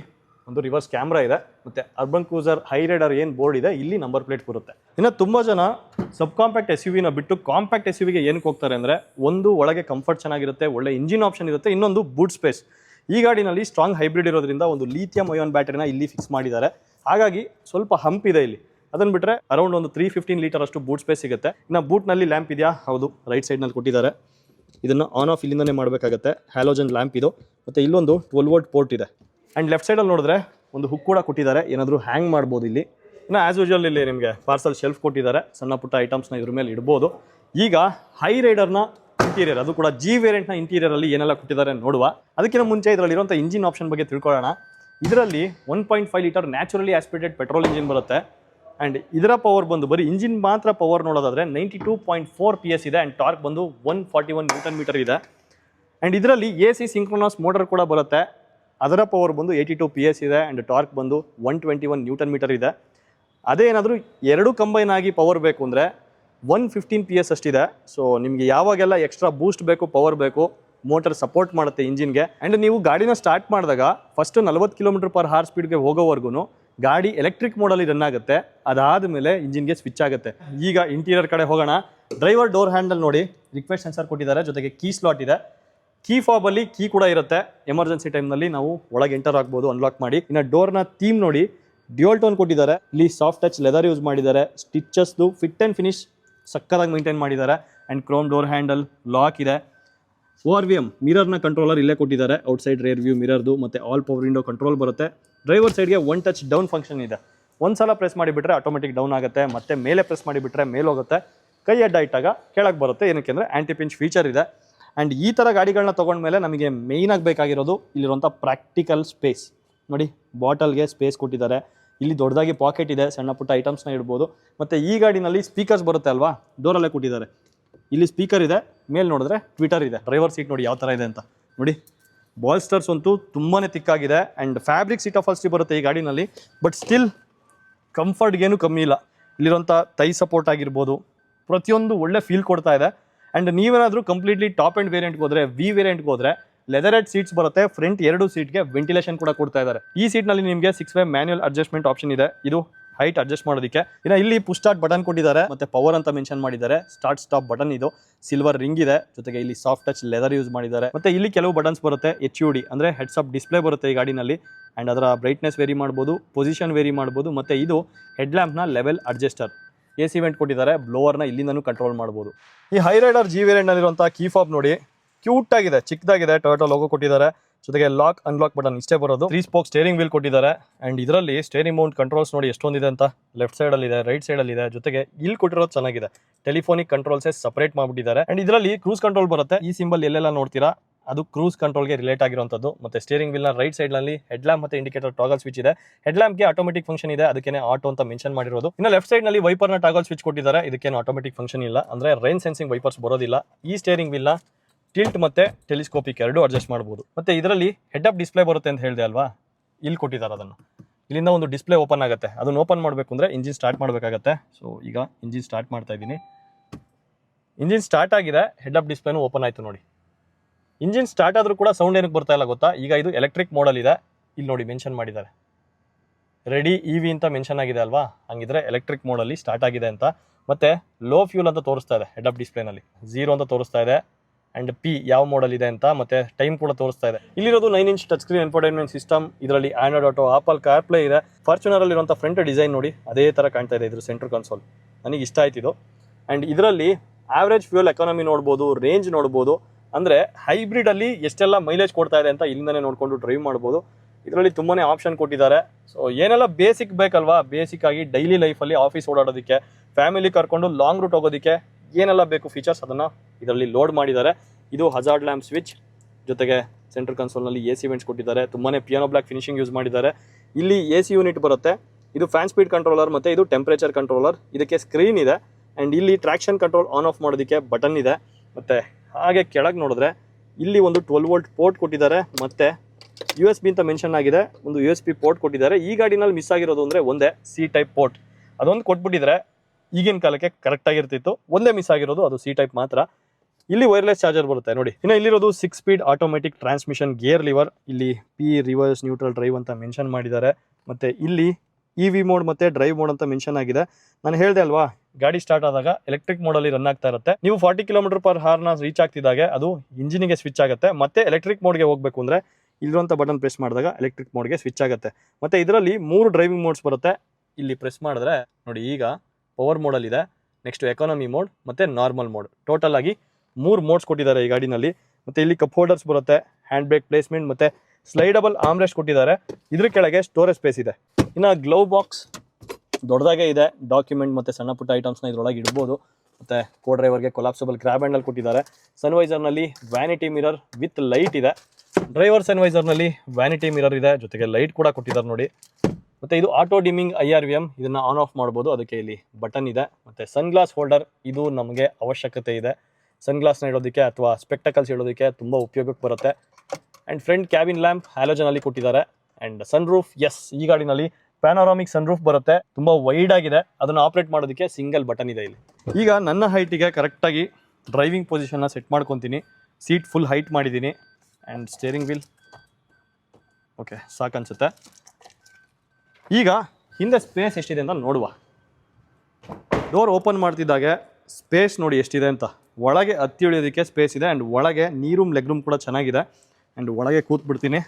ಒಂದು ರಿವರ್ಸ್ ಕ್ಯಾಮ್ರಾ ಇದೆ. ಮತ್ತು ಅರ್ಬನ್ ಕ್ರೂಸರ್ ಹೈ ರೈಡರ್ ಏನು ಬೋರ್ಡ್ ಇದೆ, ಇಲ್ಲಿ ನಂಬರ್ ಪ್ಲೇಟ್ ಬರುತ್ತೆ ಇನ್ನು ತುಂಬ ಜನ ಸಬ್ ಕಾಂಪ್ಯಾಕ್ಟ್ ಎಸ್ ಯು ವಿನ ಬಿಟ್ಟು ಕಾಂಪ್ಯಾಕ್ಟ್ ಎಸ್ ಯು ವಿಗೆ ಏನಕ್ಕೆ ಹೋಗ್ತಾರೆ ಅಂದರೆ ಒಂದು ಒಳಗೆ ಕಂಫರ್ಟ್ ಚೆನ್ನಾಗಿರುತ್ತೆ, ಒಳ್ಳೆ ಇಂಜಿನ್ ಆಪ್ಷನ್ ಇರುತ್ತೆ, ಇನ್ನೊಂದು ಬೂಟ್ ಸ್ಪೇಸ್ ಈ ಗಾಡಿನಲ್ಲಿ ಸ್ಟ್ರಾಂಗ್ ಹೈಬ್ರಿಡ್ ಇರೋದ್ರಿಂದ ಒಂದು ಲೀಥಿಯಂ ಅಯೋನ್ ಬ್ಯಾಟರಿನ ಇಲ್ಲಿ ಫಿಕ್ಸ್ ಮಾಡಿದ್ದಾರೆ. ಹಾಗಾಗಿ ಸ್ವಲ್ಪ ಹಂಪ್ ಇದೆ ಇಲ್ಲಿ. ಅದನ್ನು ಬಿಟ್ಟರೆ ಅರೌಂಡ್ ಒಂದು ತ್ರೀ ಫಿಫ್ಟೀನ್ ಲೀಟರ್ ಅಷ್ಟು ಬೂಟ್ ಸ್ಪೇಸ್ ಸಿಗುತ್ತೆ. ಇನ್ನು ಬೂಟ್ನಲ್ಲಿ ಲ್ಯಾಂಪ್ ಇದೆಯಾ? ಹೌದು ರೈಟ್ ಸೈಡ್ನಲ್ಲಿ ಕೊಟ್ಟಿದ್ದಾರೆ. ಇದನ್ನು ಆನ್ ಆಫ್ ಇಲ್ಲಿಂದನೇ ಮಾಡಬೇಕಾಗತ್ತೆ. ಹ್ಯಾಲೋಜನ್ ಲ್ಯಾಂಪ್ ಇದು. ಮತ್ತು ಇಲ್ಲೊಂದು ಟ್ವೆಲ್ ವೋಲ್ಟ್ ಪೋರ್ಟ್ ಇದೆ. ಆ್ಯಂಡ್ ಲೆಫ್ಟ್ ಸೈಡಲ್ಲಿ ನೋಡಿದ್ರೆ ಒಂದು ಹುಕ್ ಕೂಡ ಕೊಟ್ಟಿದ್ದಾರೆ. ಏನಾದರೂ ಹ್ಯಾಂಗ್ ಮಾಡ್ಬೋದು ಇಲ್ಲಿ. ಇನ್ನು ಆ್ಯಸ್ ಯೂಶುವಲ್ ಇಲ್ಲಿ ನಿಮಗೆ ಪಾರ್ಸಲ್ ಶೆಲ್ಫ್ ಕೊಟ್ಟಿದ್ದಾರೆ. ಸಣ್ಣ ಪುಟ್ಟ ಐಟಮ್ಸ್ನ ಇದ್ರ ಮೇಲೆ ಇಡ್ಬೋದು. ಈಗ ಹೈ ರೈಡರ್ನ ಇಂಟೀರಿಯರ್ ಅದು ಕೂಡ ಜಿ ವೇರಿಯಂಟ್ನ ಇಂಟೀರಿಯರಲ್ಲಿ ಏನೆಲ್ಲ ಕೊಟ್ಟಿದ್ದಾರೆ ನೋಡುವ. ಅದಕ್ಕಿಂತ ಮುಂಚೆ ಇದರಲ್ಲಿರುವಂಥ ಇಂಜಿನ್ ಆಪ್ಷನ್ ಬಗ್ಗೆ ತಿಳ್ಕೊಳ್ಳೋಣ. ಇದರಲ್ಲಿ one point five litre naturally aspirated petrol engine ಬರುತ್ತೆ. ಆ್ಯಂಡ್ ಇದರ ಪವರ್ ಬಂದು, ಬರೀ ಇಂಜಿನ್ ಮಾತ್ರ ಪವರ್ ನೋಡೋದಾದ್ರೆ ninety two point four P S ಇದೆ ಆ್ಯಂಡ್ ಟಾರ್ಕ್ ಬಂದು one forty one newton metre ಇದೆ. ಆ್ಯಂಡ್ ಇದರಲ್ಲಿ ಎ ಸಿ ಸಿಂಕ್ರೋನಸ್ ಮೋಟರ್ ಕೂಡ ಬರುತ್ತೆ. ಅದರ ಪವರ್ ಬಂದು ಏಯ್ಟಿ ಟು ಪಿ ಎಸ್ ಇದೆ ಆ್ಯಂಡ್ ಟಾರ್ಕ್ ಬಂದು one twenty one newton metre ಇದೆ. ಅದೇ ಏನಾದರೂ ಎರಡು ಕಂಬೈನ್ ಆಗಿ ಪವರ್ ಬೇಕು ಅಂದರೆ ಒನ್ ಫಿಫ್ಟೀನ್ ಪಿ ಎಸ್ ಅಷ್ಟಿದೆ. ಸೊ ನಿಮಗೆ ಯಾವಾಗೆಲ್ಲ ಎಕ್ಸ್ಟ್ರಾ ಬೂಸ್ಟ್ ಬೇಕು ಪವರ್ ಬೇಕು ಮೋಟರ್ ಸಪೋರ್ಟ್ ಮಾಡುತ್ತೆ ಇಂಜಿನ್ಗೆ ಆ್ಯಂಡ್ ನೀವು ಗಾಡಿನ ಸ್ಟಾರ್ಟ್ ಮಾಡಿದಾಗ ಫಸ್ಟ್ ನಲ್ವತ್ತು ಕಿಲೋಮೀಟರ್ ಪರ್ ಹಾರ್ ಸ್ಪೀಡ್ಗೆ ಹೋಗೋವರೆಗೂ ಗಾಡಿ ಎಲೆಕ್ಟ್ರಿಕ್ ಮೋಡಲ್ಲಿ ರನ್ ಆಗುತ್ತೆ. ಅದಾದ ಮೇಲೆ ಇಂಜಿನ್ಗೆ ಸ್ವಿಚ್ ಆಗುತ್ತೆ. ಈಗ ಇಂಟೀರಿಯರ್ ಕಡೆ ಹೋಗೋಣ. ಡ್ರೈವರ್ ಡೋರ್ ಹ್ಯಾಂಡಲ್ ನೋಡಿ ರಿಕ್ವೆಸ್ಟ್ ಸೆನ್ಸರ್ ಕೊಟ್ಟಿದ್ದಾರೆ. ಜೊತೆಗೆ ಕೀ ಸ್ಲಾಟ್ ಇದೆ. ಕೀ ಫಾಬಲ್ಲಿ ಕೀ ಕೂಡ ಇರುತ್ತೆ. ಎಮರ್ಜೆನ್ಸಿ ಟೈಮ್ನಲ್ಲಿ ನಾವು ಒಳಗೆ ಎಂಟರ್ ಆಗ್ಬೋದು ಅನ್ಲಾಕ್ ಮಾಡಿ. ಇನ್ನು ಡೋರ್ನ ಥೀಮ್ ನೋಡಿ ಡ್ಯೂಯಲ್ ಟೋನ್ ಕೊಟ್ಟಿದ್ದಾರೆ. ಇಲ್ಲಿ ಸಾಫ್ಟ್ ಟಚ್ ಲೆದರ್ ಯೂಸ್ ಮಾಡಿದ್ದಾರೆ. ಸ್ಟಿಚಸ್ದು ಫಿಟ್ ಆ್ಯಂಡ್ ಫಿನಿಶ್ ಸಕ್ಕತ್ತಾಗಿ ಮೇಂಟೈನ್ ಮಾಡಿದ್ದಾರೆ. And chrome door handle lock ಇದೆ. ಓ ವಿ ಎಂ ಮಿರರ್ನ ಕಂಟ್ರೋಲರ್ ಇಲ್ಲೇ ಕೊಟ್ಟಿದ್ದಾರೆ. ಔಟ್ಸೈಡ್ ರೇರ್ ವ್ಯೂ ಮಿರರ್ದು ಮತ್ತು ಆಲ್ ಪವರ್ ವಿಂಡೋ ಕಂಟ್ರೋಲ್ ಬರುತ್ತೆ. ಡ್ರೈವರ್ ಸೈಡ್ಗೆ ಒನ್ ಟಚ್ ಡೌನ್ ಫಂಕ್ಷನ್ ಇದೆ. ಒಂದು ಸಲ ಪ್ರೆಸ್ ಮಾಡಿಬಿಟ್ರೆ ಆಟೋಮೆಟಿಕ್ ಡೌನ್ ಆಗುತ್ತೆ. ಮತ್ತೆ ಮೇಲೆ ಪ್ರೆಸ್ ಮಾಡಿಬಿಟ್ರೆ ಮೇಲೆ ಹೋಗುತ್ತೆ. ಕೈ ಅಡ್ಡ ಇಟ್ಟಾಗ ಕೆಳಗೆ ಬರುತ್ತೆ. ಏನಕ್ಕೆ ಅಂದರೆ ಆ್ಯಂಟಿ ಪಿಂಚ್ ಫೀಚರ್ ಇದೆ. ಆ್ಯಂಡ್ ಈ ಥರ ಗಾಡಿಗಳನ್ನ ತೊಗೊಂಡ್ಮೇಲೆ ನಮಗೆ ಮೇಯ್ನಾಗಿ ಬೇಕಾಗಿರೋದು ಇಲ್ಲಿರುವಂಥ ಪ್ರಾಕ್ಟಿಕಲ್ ಸ್ಪೇಸ್ ನೋಡಿ ಬಾಟಲ್ಗೆ ಸ್ಪೇಸ್ ಕೊಟ್ಟಿದ್ದಾರೆ. ಇಲ್ಲಿ ದೊಡ್ಡದಾಗಿ ಪಾಕೆಟ್ ಇದೆ, ಸಣ್ಣ ಪುಟ್ಟ ಐಟಮ್ಸ್ನ ಇಡ್ಬೋದು. ಮತ್ತು ಈ ಗಾಡಿನಲ್ಲಿ ಸ್ಪೀಕರ್ಸ್ ಬರುತ್ತೆ ಅಲ್ವಾ? ಡೋರಲ್ಲೇ ಕೊಟ್ಟಿದ್ದಾರೆ. ಇಲ್ಲಿ ಸ್ಪೀಕರ್ ಇದೆ, ಮೇಲೆ ನೋಡಿದ್ರೆ ಟ್ವಿಟರ್ ಇದೆ. ಡ್ರೈವರ್ ಸೀಟ್ ನೋಡಿ ಯಾವ ಥರ ಇದೆ ಅಂತ. ನೋಡಿ ಬಾಲ್ಸ್ಟರ್ಸ್ ಅಂತೂ ತುಂಬಾ ತಿಕ್ಕಾಗಿದೆ ಆ್ಯಂಡ್ ಫ್ಯಾಬ್ರಿಕ್ ಸೀಟ್ ಆಫ್ ಅಲ್ಸ್ಟಿ ಬರುತ್ತೆ ಈ ಗಾಡಿನಲ್ಲಿ. ಬಟ್ ಸ್ಟಿಲ್ ಕಂಫರ್ಟ್ಗೇನು ಕಮ್ಮಿ ಇಲ್ಲ. ಇಲ್ಲಿರುವಂಥ ತೈ ಸಪೋರ್ಟ್ ಆಗಿರ್ಬೋದು. ಪ್ರತಿಯೊಂದು ಒಳ್ಳೆ ಫೀಲ್ ಕೊಡ್ತಾ ಇದೆ. ಆ್ಯಂಡ್ ನೀವೇನಾದರೂ ಕಂಪ್ಲೀಟ್ಲಿ ಟಾಪ್ ಆ್ಯಂಡ್ ವೇರಿಯಂಟ್ಗೆ ಹೋದರೆ ವಿ ವೇರಿಯಂಟ್ಗೆ ಹೋದರೆ ಲೆದರೆಡ್ ಸೀಟ್ಸ್ ಬರುತ್ತೆ ಫ್ರಂಟ್ ಎರಡು ಸೀಟ್ಗೆ ವೆಂಟಿಲೇಷನ್ ಕೂಡ ಕೊಡ್ತಾ ಇದ್ದಾರೆ ಈ ಸೀಟ್ನಲ್ಲಿ ನಿಮಗೆ six way manual adjustment option ಇದೆ. ಇದು ಹೈಟ್ ಅಡ್ಜಸ್ಟ್ ಮಾಡೋದಕ್ಕೆ. ಇನ್ನು ಇಲ್ಲಿ ಪುಷ್ ಸ್ಟಾರ್ಟ್ ಬಟನ್ ಕೊಟ್ಟಿದ್ದಾರೆ, ಮತ್ತೆ ಪವರ್ ಅಂತ ಮೆನ್ಷನ್ ಮಾಡಿದ್ದಾರೆ. ಸ್ಟಾರ್ಟ್ ಸ್ಟಾಪ್ ಬಟನ್ ಇದು. ಸಿಲ್ವರ್ ರಿಂಗ್ ಇದೆ. ಜೊತೆಗೆ ಇಲ್ಲಿ ಸಾಫ್ಟ್ ಟಚ್ ಲೆದರ್ ಯೂಸ್ ಮಾಡಿದ್ದಾರೆ. ಮತ್ತೆ ಇಲ್ಲಿ ಕೆಲವು ಬಟನ್ಸ್ ಬರುತ್ತೆ ಎಚ್ ಯು ಡಿ ಅಂದ್ರೆ ಹೆಡ್ಸ್ ಅಪ್ ಡಿಸ್ಪ್ಲೇ ಬರುತ್ತೆ ಈ ಗಾಡಿನಲ್ಲಿ. ಅಂಡ್ ಅದರ ಬ್ರೈಟ್ನೆಸ್ ವೇರಿ ಮಾಡ್ಬೋದು ಪೊಸಿಷನ್ ವೇರಿ ಮಾಡ್ಬೋದು, ಮತ್ತೆ ಇದು head ಲ್ಯಾಂಪ್ನ level adjuster A C vent ಕೊಟ್ಟಿದ್ದಾರೆ ಬ್ಲೋವರ್ನ ಇಲ್ಲಿಂದನೂ ಕಂಟ್ರೋಲ್ ಮಾಡ್ಬೋದು. ಈ ಹೈ ರೈಡರ್ ಜಿ ವೇರಿಯಂಟ್ನಲ್ಲಿರುವಂಥ ಕೀ ಫಾಬ್ ನೋಡಿ ಕ್ಯೂಟ್ ಆಗಿದೆ, ಚಿಕ್ಕದಾಗಿದೆ ಟೊಯೋಟೋ ಲೋಗೋ ಕೊಟ್ಟಿದ್ದಾರೆ. ಜೊತೆಗೆ ಲಾಕ್ ಅನ್ಲಾಕ್ ಬಟನ್ ಇಷ್ಟೇ ಬರೋದು. ತ್ರೀ ಸ್ಪೋಕ್ ಸ್ಟೇರಿಂಗ್ ವೀಲ್ ಕೊಟ್ಟಿದ್ದಾರೆ. ಅಂಡ್ ಇದರಲ್ಲಿ ಸ್ಟೇರಿಂಗ್ ಮೌಂಟ್ ಕಂಟ್ರೋಲ್ಸ್ ನೋಡಿ ಎಷ್ಟೊಂದಿದೆ ಅಂತ. ಲೆಫ್ಟ್ ಸೈಡಲ್ಲಿದೆ ರೈಟ್ ಸೈಡಲ್ಲಿದೆ ಜೊತೆಗೆ ಇಲ್ಲಿ ಕೊಟ್ಟಿರೋದು ಚೆನ್ನಾಗಿದೆ. ಟೆಲಿಫೋನಿಕ್ ಕಂಟ್ರೋಲ್ಸೇ ಸಪ್ರೇಟ್ ಮಾಡಿಬಿಟ್ಟಿದ್ದಾರೆ. ಅಂಡ್ ಇದರಲ್ಲಿ ಕ್ರೂಸ್ ಕಂಟ್ರೋಲ್ ಬರುತ್ತೆ. ಈ ಸಿಂಬಲ್ ಎಲ್ಲೆಲ್ಲ ನೋಡ್ತೀರಾ? ಅದು ಕ್ರೂಸ್ ಕಂಟ್ರೋಲ್ಗೆ ರಿಲೇಟ್ ಆಗಿರುವಂಥದ್ದು. ಮತ್ತೆ ಸ್ಟೇರಿಂಗ್ ವೀಲ್ನ ರೈಟ್ ಸೈಡ್ನಲ್ಲಿ ಹೆಡ್ ಲ್ಯಾಂಪ್ ಮತ್ತೆ ಇಂಡಿಕೇಟರ್ ಟಾಗಲ್ ಸ್ವಿಚ್ ಇದೆ. ಹೆಡ್ ಲ್ಯಾಂಪ್ಗೆ ಆಟೋಮೆಟಿಕ್ ಫಂಕ್ಷನ್ ಇದೆ. ಅದಕ್ಕೆ ಆಟೋ ಅಂತ ಮೆನ್ಷನ್ ಮಾಡಿರೋದು. ಇನ್ನು ಲೆಫ್ಟ್ ಸೈಡ್ನಲ್ಲಿ ವೈಪರ್ನ ಟಾಗಲ್ ಸ್ವಿಚ್ ಕೊಟ್ಟಿದ್ದಾರೆ. ಇದಕ್ಕೇನು ಆಟೋಮೆಟಿಕ್ ಫಂಕ್ಷನ್ ಇಲ್ಲ. ಅಂದ್ರೆ ರೈನ್ ಸೆನ್ಸಿಂಗ್ ವೈಪರ್ಸ್ ಬರೋದಿಲ್ಲ. ಈ ಸ್ಟೇರಿಂಗ್ ವೀಲ್ನ ಟಿಲ್ಟ್ ಮತ್ತೆ ಟೆಲಿಸ್ಕೋಪಿಕ್ ಎರಡು ಅಡ್ಜಸ್ಟ್ ಮಾಡಬಹುದು ಮತ್ತೆ ಇದರಲ್ಲಿ ಹೆಡ್ ಅಪ್ ಡಿಸ್ಪ್ಲೇ ಬರುತ್ತೆ ಅಂತ ಹೇಳಿದೆ ಅಲ್ವಾ? ಇಲ್ಲಿ ಕೊಟ್ಟಿದ್ದಾರೆ ಅದನ್ನು. ಇಲ್ಲಿಂದ ಒಂದು ಡಿಸ್ಪ್ಲೇ ಓಪನ್ ಆಗುತ್ತೆ. ಅದನ್ನು ಓಪನ್ ಮಾಡಬೇಕು ಅಂದ್ರೆ ಇಂಜಿನ್ ಸ್ಟಾರ್ಟ್ ಮಾಡಬೇಕಾಗತ್ತೆ. ಸೊ ಈಗ ಇಂಜಿನ್ ಸ್ಟಾರ್ಟ್ ಮಾಡ್ತಾ ಇದ್ದೀನಿ. ಇಂಜಿನ್ ಸ್ಟಾರ್ಟ್ ಆಗಿದೆ. ಹೆಡ್ ಅಪ್ ಡಿಸ್ಪ್ಲೇನು ಓಪನ್ ಆಯಿತು ನೋಡಿ. ಇಂಜಿನ್ ಸ್ಟಾರ್ಟ್ ಆದರೂ ಕೂಡ ಸೌಂಡ್ ಏನಕ್ಕೆ ಬರ್ತಾ ಇಲ್ಲ ಗೊತ್ತಾ? ಈಗ ಇದು ಎಲೆಕ್ಟ್ರಿಕ್ ಮೋಡಲ್ ಇದೆ. ಇಲ್ಲಿ ನೋಡಿ ಮೆನ್ಷನ್ ಮಾಡಿದ್ದಾರೆ. ರೆಡಿ ಇ ವಿ ಅಂತ ಮೆನ್ಷನ್ ಆಗಿದೆ ಅಲ್ವಾ? ಹಂಗಿದ್ರೆ ಎಲೆಕ್ಟ್ರಿಕ್ ಮೋಡಲ್ಲಿ ಸ್ಟಾರ್ಟ್ ಆಗಿದೆ ಅಂತ. ಮತ್ತೆ ಲೋ ಫ್ಯೂಲ್ ಅಂತ ತೋರಿಸ್ತಾ ಇದೆ ಹೆಡ್ ಅಪ್ ಡಿಸ್ಪ್ಲೇನಲ್ಲಿ ಝೀರೋ ಅಂತ ತೋರಿಸ್ತಾ ಇದೆ. ಅಂಡ್ ಪಿ ಯಾವ ಮಾಡಲ್ ಇದೆ ಅಂತ ಮತ್ತೆ ಟೈಮ್ ಕೂಡ ತೋರಿಸ್ತಾ ಇದೆ. ಇಲ್ಲಿರೋದು nine inch touch screen entertainment system ಇದರಲ್ಲಿ ಆಂಡ್ರಾಯ್ಡ್ ಆಟೋ ಆಪಲ್ ಕಾರ್ಪ್ಲೇ ಇದೆ. ಫಾರ್ಚುನರ್ ಅಲ್ಲಿರುವಂಥ ಫ್ರಂಟ್ ಡಿಸೈನ್ ನೋಡಿ ಅದೇ ಥರ ಕಾಣ್ತಾ ಇದೆ ಇದ್ರ ಸೆಂಟ್ರ್ ಕನ್ಸೋಲ್ ನನಗೆ ಇಷ್ಟ ಆಯ್ತಿದು ಅಂಡ್ ಇದರಲ್ಲಿ ಆವ್ರೇಜ್ ಫ್ಯೂಯಲ್ ಎಕಾನಮಿ ನೋಡ್ಬೋದು ರೇಂಜ್ ನೋಡ್ಬೋದು. ಅಂದರೆ ಹೈಬ್ರಿಡಲ್ಲಿ ಎಷ್ಟೆಲ್ಲ ಮೈಲೇಜ್ ಕೊಡ್ತಾ ಇದೆ ಅಂತ ಇಲ್ಲಿಂದನೇ ನೋಡಿಕೊಂಡು ಡ್ರೈವ್ ಮಾಡ್ಬೋದು. ಇದರಲ್ಲಿ ತುಂಬಾನೇ ಆಪ್ಷನ್ ಕೊಟ್ಟಿದ್ದಾರೆ. ಸೊ ಏನೆಲ್ಲ ಬೇಸಿಕ್ ಬೇಕಲ್ವಾ? ಬೇಸಿಕ್ ಆಗಿ ಡೈಲಿ ಲೈಫಲ್ಲಿ ಆಫೀಸ್ ಓಡಾಡೋದಕ್ಕೆ ಫ್ಯಾಮಿಲಿ ಕರ್ಕೊಂಡು ಲಾಂಗ್ ರೂಟ್ ಹೋಗೋದಕ್ಕೆ ಏನೆಲ್ಲ ಬೇಕು ಫೀಚರ್ಸ್ ಅದನ್ನು ಇದರಲ್ಲಿ ಲೋಡ್ ಮಾಡಿದ್ದಾರೆ. ಇದು ಹಜಾರ್ಡ್ ಲ್ಯಾಂಪ್ ಸ್ವಿಚ್ ಜೊತೆಗೆ ಸೆಂಟ್ರಲ್ ಕನ್ಸೋಲ್ನಲ್ಲಿ ಎ ಸಿ ವೆಂಟ್ಸ್ ಕೊಟ್ಟಿದ್ದಾರೆ. ತುಂಬಾನೇ ಪಿಯಾನೋ ಬ್ಲಾಕ್ ಫಿನಿಶಿಂಗ್ ಯೂಸ್ ಮಾಡಿದ್ದಾರೆ. ಇಲ್ಲಿ ಎ ಸಿ ಯೂನಿಟ್ ಬರುತ್ತೆ. ಇದು ಫ್ಯಾನ್ ಸ್ಪೀಡ್ ಕಂಟ್ರೋಲರ್ ಮತ್ತು ಇದು ಟೆಂಪ್ರೇಚರ್ ಕಂಟ್ರೋಲರ್ ಇದಕ್ಕೆ ಸ್ಕ್ರೀನ್ ಇದೆ. ಆ್ಯಂಡ್ ಇಲ್ಲಿ ಟ್ರ್ಯಾಕ್ಷನ್ ಕಂಟ್ರೋಲ್ ಆನ್ ಆಫ್ ಮಾಡೋದಕ್ಕೆ ಬಟನ್ ಇದೆ. ಮತ್ತು ಹಾಗೆ ಕೆಳಗೆ ನೋಡಿದ್ರೆ ಇಲ್ಲಿ ಒಂದು ಟ್ವೆಲ್ ವೋಲ್ಟ್ ಪೋರ್ಟ್ ಕೊಟ್ಟಿದ್ದಾರೆ, ಮತ್ತು ಯು ಎಸ್ ಬಿ ಅಂತ ಮೆನ್ಷನ್ ಆಗಿದೆ, ಒಂದು ಯು ಎಸ್ ಬಿ ಪೋರ್ಟ್ ಕೊಟ್ಟಿದ್ದಾರೆ. ಈ ಗಾಡಿನಲ್ಲಿ ಮಿಸ್ ಆಗಿರೋದು ಅಂದರೆ ಒಂದೇ ಸಿ ಟೈಪ್ ಪೋರ್ಟ್ ಅದೊಂದು ಕೊಟ್ಬಿಟ್ಟಿದ್ರೆ ಈಗಿನ ಕಾಲಕ್ಕೆ ಕರೆಕ್ಟ್ ಆಗಿರ್ತಿತ್ತು. ಒಂದೇ ಮಿಸ್ ಆಗಿರೋದು, ಅದು ಸಿ ಟೈಪ್ ಮಾತ್ರ. ಇಲ್ಲಿ ವೈರ್ಲೆಸ್ ಚಾರ್ಜರ್ ಬರುತ್ತೆ, ನೋಡಿ. ಇನ್ನು ಇಲ್ಲಿರೋದು six speed automatic transmission gear lever ಇಲ್ಲಿ ಪಿ ರಿವರ್ಸ್ ನ್ಯೂಟ್ರಲ್ ಡ್ರೈವ್ ಅಂತ ಮೆನ್ಷನ್ ಮಾಡಿದ್ದಾರೆ. ಮತ್ತೆ ಇಲ್ಲಿ ಇ ವಿ ಮೋಡ್ ಮತ್ತೆ ಡ್ರೈವ್ ಮೋಡ್ ಅಂತ ಮೆನ್ಷನ್ ಆಗಿದೆ. ನಾನು ಹೇಳಿದೆ ಅಲ್ವಾ, ಗಾಡಿ ಸ್ಟಾರ್ಟ್ ಆದಾಗ ಎಲೆಕ್ಟ್ರಿಕ್ ಮೋಡಲ್ಲಿ ರನ್ ಆಗ್ತಾ ಇರುತ್ತೆ. ನೀವು ಫಾರ್ಟಿ ಕಿಲೋಮೀಟರ್ ಪರ್ ಹಾರ್ನ ರೀಚ್ ಆಗ್ತಿದ್ದಾಗೆ, ಅದು ಇಂಜಿನಿಗೆ ಸ್ವಿಚ್ ಆಗುತ್ತೆ. ಮತ್ತೆ ಎಲೆಕ್ಟ್ರಿಕ್ ಮೋಡ್ಗೆ ಹೋಗಬೇಕು ಅಂದ್ರೆ ಇಲ್ಲಿರುವಂಥ ಬಟನ್ ಪ್ರೆಸ್ ಮಾಡಿದಾಗ ಎಲೆಕ್ಟ್ರಿಕ್ ಮೋಡ್ಗೆ ಸ್ವಿಚ್ ಆಗುತ್ತೆ. ಮತ್ತೆ ಇದರಲ್ಲಿ ಮೂರು ಡ್ರೈವಿಂಗ್ ಮೋಡ್ಸ್ ಬರುತ್ತೆ. ಇಲ್ಲಿ ಪ್ರೆಸ್ ಮಾಡಿದ್ರೆ, ನೋಡಿ ಈಗ ಪವರ್ ಮೋಡಲ್ಲಿದೆ ನೆಕ್ಸ್ಟ್ ಎಕಾನಮಿ ಮೋಡ್ ಮತ್ತೆ ನಾರ್ಮಲ್ ಮೋಡ್ ಟೋಟಲ್ ಆಗಿ ಮೂರು ಮೋಡ್ಸ್ ಕೊಟ್ಟಿದ್ದಾರೆ ಈ ಗಾಡಿನಲ್ಲಿ. ಮತ್ತೆ ಇಲ್ಲಿ ಕಪ್ ಹೋಲ್ಡರ್ಸ್ ಬರುತ್ತೆ ಹ್ಯಾಂಡ್ ಬ್ರೇಕ್ ಪ್ಲೇಸ್ಮೆಂಟ್ ಮತ್ತೆ ಸ್ಲೈಡಬಲ್ ಆಮ್ರೆಸ್ಟ್ ಕೊಟ್ಟಿದ್ದಾರೆ. ಇದ್ರ ಕೆಳಗೆ ಸ್ಟೋರೇಜ್ ಸ್ಪೇಸ್ ಇದೆ. ಇನ್ನು ಗ್ಲೌ ಬಾಕ್ಸ್ ದೊಡ್ಡದಾಗೆ ಇದೆ. ಡಾಕ್ಯುಮೆಂಟ್ ಮತ್ತೆ ಸಣ್ಣ ಪುಟ್ಟ ಐಟಮ್ಸ್ನ ಇದರೊಳಗೆ ಇಡ್ಬೋದು. ಮತ್ತೆ ಕೋ ಡ್ರೈವರ್ಗೆ ಕೊಲಾಪ್ಸಬಲ್ ಕ್ರ್ಯಾಬ್ ಹ್ಯಾಂಡಲ್ ಕೊಟ್ಟಿದ್ದಾರೆ. ಸನ್ವೈಸರ್ನಲ್ಲಿ ವ್ಯಾನಿಟಿ ಮಿರರ್ ವಿತ್ ಲೈಟ್ ಇದೆ. ಡ್ರೈವರ್ ಸನ್ವೈಸರ್ನಲ್ಲಿ ವ್ಯಾನಿಟಿ ಮಿರರ್ ಇದೆ. ಜೊತೆಗೆ ಲೈಟ್ ಕೂಡ ಕೊಟ್ಟಿದ್ದಾರೆ ನೋಡಿ. ಮತ್ತು ಇದು auto dimming I R V M ಇದನ್ನು ಆನ್ ಆಫ್ ಮಾಡ್ಬೋದು. ಅದಕ್ಕೆ ಇಲ್ಲಿ ಬಟನ್ ಇದೆ. ಮತ್ತು ಸನ್ ಗ್ಲಾಸ್ ಹೋಲ್ಡರ್ ಇದು ನಮಗೆ ಅವಶ್ಯಕತೆ ಇದೆ. ಸನ್ ಗ್ಲಾಸ್ನ ಇಡೋದಕ್ಕೆ ಅಥವಾ ಸ್ಪೆಕ್ಟಕಲ್ಸ್ ಇಡೋದಕ್ಕೆ ತುಂಬ ಉಪಯೋಗಕ್ಕೆ ಬರುತ್ತೆ. ಆ್ಯಂಡ್ ಫ್ರಂಟ್ ಕ್ಯಾಬಿನ್ ಲ್ಯಾಂಪ್ ಹ್ಯಾಲೋಜನಲ್ಲಿ ಕೊಟ್ಟಿದ್ದಾರೆ. ಆ್ಯಂಡ್ ಸನ್ ರೂಫ್ ಎಸ್ ಈ ಗಾಡಿನಲ್ಲಿ ಪ್ಯಾನೋರಾಮಿಕ್ ಸನ್ ರೂಫ್ ಬರುತ್ತೆ. ತುಂಬ ವೈಡ್ ಆಗಿದೆ. ಅದನ್ನು ಆಪ್ರೇಟ್ ಮಾಡೋದಕ್ಕೆ ಸಿಂಗಲ್ ಬಟನ್ ಇದೆ ಇಲ್ಲಿ. ಈಗ ನನ್ನ ಹೈಟಿಗೆ ಕರೆಕ್ಟಾಗಿ ಡ್ರೈವಿಂಗ್ ಪೊಸಿಷನ್ನ ಸೆಟ್ ಮಾಡ್ಕೊತೀನಿ. ಸೀಟ್ ಫುಲ್ ಹೈಟ್ ಮಾಡಿದ್ದೀನಿ. ಆ್ಯಂಡ್ ಸ್ಟೇರಿಂಗ್ ವೀಲ್ ಓಕೆ ಸಾಕನ್ಸುತ್ತೆ ಈಗ ಹಿಂದೆ ಸ್ಪೇಸ್ ಎಷ್ಟಿದೆ ಅಂತ ನೋಡುವ. ಡೋರ್ ಓಪನ್ ಮಾಡ್ತಿದ್ದಾಗೆ ಸ್ಪೇಸ್ ನೋಡಿ ಎಷ್ಟಿದೆ ಅಂತ. ಒಳಗೆ ಹತ್ತಿ ಇಳಿಯೋದಕ್ಕೆ ಸ್ಪೇಸ್ ಇದೆ. ಆ್ಯಂಡ್ ಒಳಗೆ ನೀರೂಮ್ ಲೆಗ್ ರೂಮ್ ಕೂಡ ಚೆನ್ನಾಗಿದೆ. ಆ್ಯಂಡ್ ಒಳಗೆ ಕೂತ್ಬಿಡ್ತೀನಿ.